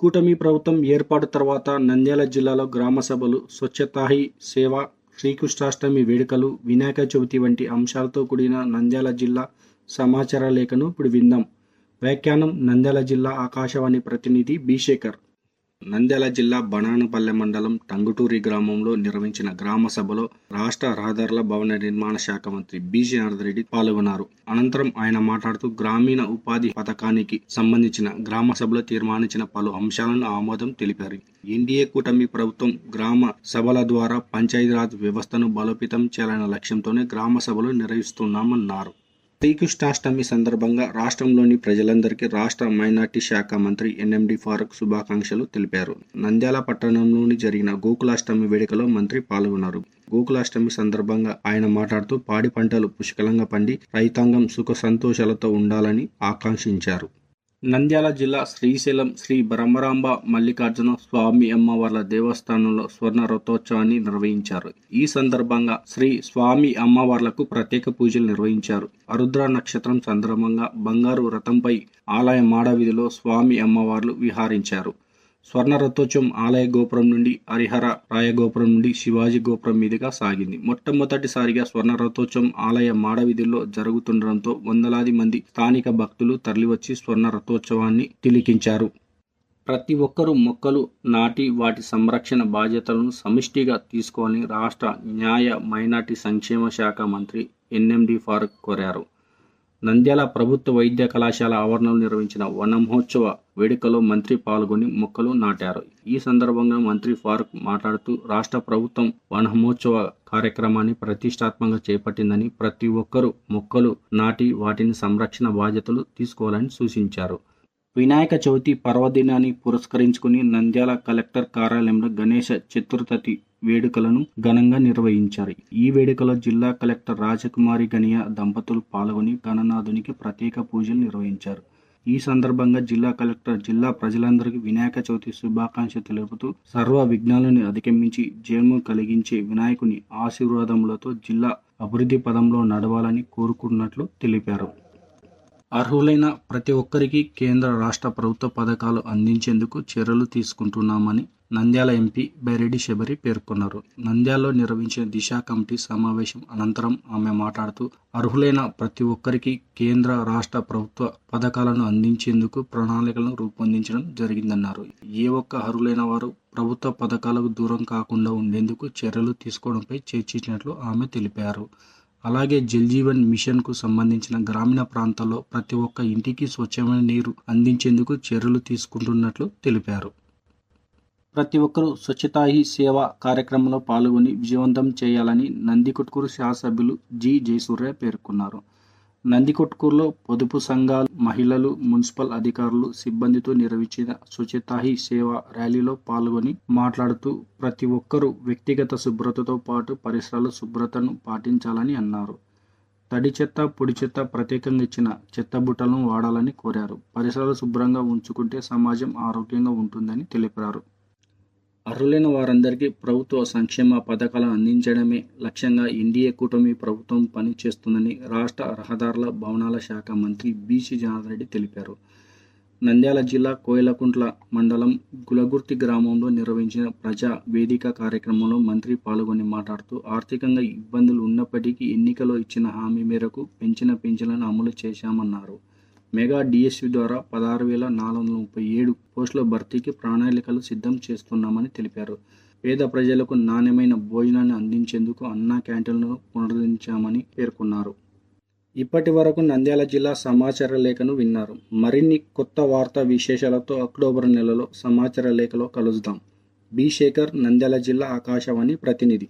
కూటమి ప్రభుత్వం ఏర్పాటు తర్వాత నంద్యాల జిల్లాలో గ్రామ సభలు స్వచ్ఛతాహి సేవ శ్రీకృష్ణాష్టమి వేడుకలు వినాయక చవితి వంటి అంశాలతో కూడిన నంద్యాల జిల్లా సమాచార లేఖను ఇప్పుడు విందాం. వ్యాఖ్యానం నంద్యాల జిల్లా ఆకాశవాణి ప్రతినిధి బి శేఖర్. నంద్యాల జిల్లా బనానపల్లె మండలం టంగుటూరి గ్రామంలో నిర్వహించిన గ్రామ సభలో రాష్ట్ర రహదారుల భవన నిర్మాణ శాఖ మంత్రి బీజీ నారదరెడ్డి పాల్గొన్నారు. అనంతరం ఆయన మాట్లాడుతూ గ్రామీణ ఉపాధి పథకానికి సంబంధించిన గ్రామ సభలో తీర్మానించిన పలు అంశాలను ఆమోదం తెలిపారు. ఎన్డీఏ కూటమి ప్రభుత్వం గ్రామ సభల ద్వారా పంచాయతీరాజ్ వ్యవస్థను బలోపేతం చేయాలనే లక్ష్యంతోనే గ్రామ సభలు నిర్వహిస్తున్నామన్నారు. శ్రీకృష్ణాష్టమి సందర్భంగా రాష్ట్రంలోని ప్రజలందరికీ రాష్ట్ర మైనార్టీ శాఖ మంత్రి ఎన్ఎండి ఫారూక్ శుభాకాంక్షలు తెలిపారు. నంద్యాల పట్టణంలోని జరిగిన గోకులాష్టమి వేడుకలో మంత్రి పాల్గొన్నారు. గోకులాష్టమి సందర్భంగా ఆయన మాట్లాడుతూ పాడి పంటలు పుష్కలంగా పండి రైతాంగం సుఖ సంతోషాలతో ఉండాలని ఆకాంక్షించారు. నంద్యాల జిల్లా శ్రీశైలం శ్రీ బ్రహ్మరాంబ మల్లికార్జున స్వామి అమ్మవార్ల దేవస్థానంలో స్వర్ణ రథోత్సవాన్ని నిర్వహించారు. ఈ సందర్భంగా శ్రీ స్వామి అమ్మవార్లకు ప్రత్యేక పూజలు నిర్వహించారు. అరుద్ర నక్షత్రం సందర్భంగా బంగారు రథంపై ఆలయ మాడవీధిలో స్వామి అమ్మవార్లు విహారించారు. స్వర్ణ రథోత్సవం ఆలయ గోపురం నుండి హరిహర రాయ గోపురం నుండి శివాజీ గోపురం మీదుగా సాగింది. మొట్టమొదటిసారిగా స్వర్ణ రథోత్సవం ఆలయ మాడవీధుల్లో జరుగుతుండడంతో వందలాది మంది స్థానిక భక్తులు తరలివచ్చి స్వర్ణ రథోత్సవాన్ని తిలికించారు. ప్రతి ఒక్కరూ మొక్కలు నాటి వాటి సంరక్షణ బాధ్యతలను సమిష్టిగా తీసుకోవాలని రాష్ట్ర న్యాయ మైనార్టీ సంక్షేమ శాఖ మంత్రి ఎన్ఎండి ఫారూక్ కోరారు. నంద్యాల ప్రభుత్వ వైద్య కళాశాల ఆవరణలో నిర్వహించిన వనమహోత్సవ వేడుకలో మంత్రి పాల్గొని మొక్కలు నాటారు. ఈ సందర్భంగా మంత్రి ఫారూక్ మాట్లాడుతూ రాష్ట్ర ప్రభుత్వం వనమహోత్సవ కార్యక్రమాన్ని ప్రతిష్టాత్మకంగా చేపట్టిందని ప్రతి ఒక్కరూ మొక్కలు నాటి వాటిని సంరక్షణ బాధ్యతలు తీసుకోవాలని సూచించారు. వినాయక చవితి పర్వదినాన్ని పురస్కరించుకుని నంద్యాల కలెక్టర్ కార్యాలయంలో గణేష చతుర్థతి వేడుకలను ఘనంగా నిర్వహించారు. ఈ వేడుకలో జిల్లా కలెక్టర్ రాజకుమారి గనియా దంపతులు పాల్గొని గణనాథునికి ప్రత్యేక పూజలు నిర్వహించారు. ఈ సందర్భంగా జిల్లా కలెక్టర్ జిల్లా ప్రజలందరికీ వినాయక చవితి శుభాకాంక్షలు తెలుపుతూ సర్వ విఘ్నాలను అధిగమించి జయము కలిగించే వినాయకుని ఆశీర్వాదములతో జిల్లా అభివృద్ధి పదంలో నడవాలని కోరుకున్నట్లు తెలిపారు. అర్హులైన ప్రతి ఒక్కరికి కేంద్ర రాష్ట్ర ప్రభుత్వ పథకాలు అందించేందుకు చర్యలు తీసుకుంటున్నామని నంద్యాల ఎంపీ బైరెడ్డి శబరి పేర్కొన్నారు. నంద్యాలలో నిర్వహించిన దిశ కమిటీ సమావేశం అనంతరం ఆమె మాట్లాడుతూ అర్హులైన ప్రతి ఒక్కరికి కేంద్ర రాష్ట్ర ప్రభుత్వ పథకాలను అందించేందుకు ప్రణాళికలను రూపొందించడం జరిగిందన్నారు. ఏ ఒక్క అర్హులైన వారు ప్రభుత్వ పథకాలకు దూరం కాకుండా ఉండేందుకు చర్యలు తీసుకోవడంపై చర్చించినట్లు ఆమె తెలిపారు. అలాగే జల్ జీవన్ మిషన్కు సంబంధించిన గ్రామీణ ప్రాంతాల్లో ప్రతి ఒక్క ఇంటికి స్వచ్ఛమైన నీరు అందించేందుకు చర్యలు తీసుకుంటున్నట్లు తెలిపారు. ప్రతి ఒక్కరూ స్వచ్ఛతా హీ సేవ కార్యక్రమంలో పాల్గొని విజయవంతం చేయాలని నందికొట్కూరు శాసభ్యులు జి జయసూర్య పేర్కొన్నారు. నందికొట్కూరులో పొదుపు సంఘాలు మహిళలు మున్సిపల్ అధికారులు సిబ్బందితో నిర్వహించిన సుచితాహి సేవ ర్యాలీలో పాల్గొని మాట్లాడుతూ ప్రతి ఒక్కరూ వ్యక్తిగత శుభ్రతతో పాటు పరిసరాల శుభ్రతను పాటించాలని అన్నారు. తడి చెత్త పొడి చెత్త ప్రత్యేకంగా ఇచ్చిన చెత్త బుట్టలను వాడాలని కోరారు. పరిసరాలు శుభ్రంగా ఉంచుకుంటే సమాజం ఆరోగ్యంగా ఉంటుందని తెలిపారు. అర్హులైన వారందరికీ ప్రభుత్వ సంక్షేమ పథకాలు అందించడమే లక్ష్యంగా ఎన్డీఏ కూటమి ప్రభుత్వం పనిచేస్తుందని రాష్ట్ర రహదారుల భవనాల శాఖ మంత్రి బీసీ జనార్దన్ రెడ్డి తెలిపారు. నంద్యాల జిల్లా కోయలకుంట్ల మండలం గులగుర్తి గ్రామంలో నిర్వహించిన ప్రజా వేదిక కార్యక్రమంలో మంత్రి పాల్గొని మాట్లాడుతూ ఆర్థికంగా ఇబ్బందులు ఉన్నప్పటికీ ఎన్నికలో ఇచ్చిన హామీ మేరకు పెంచిన పింఛన్లను అమలు చేశామన్నారు. మెగా డిఎస్సి ద్వారా పదహారు వేల నాలుగు వందల ముప్పై ఏడు పోస్టుల భర్తీకి ప్రణాళికలు సిద్ధం చేస్తున్నామని తెలిపారు. పేద ప్రజలకు నాణ్యమైన భోజనాన్ని అందించేందుకు అన్నా క్యాంటీన్లను పునరుద్ధరించామని పేర్కొన్నారు. ఇప్పటి వరకు నంద్యాల జిల్లా సమాచార లేఖను విన్నారు. మరిన్ని కొత్త వార్తా విశేషాలతో అక్టోబర్ నెలలో సమాచార లేఖలో కలుద్దాం. బి శేఖర్ నంద్యాల జిల్లా ఆకాశవాణి ప్రతినిధి.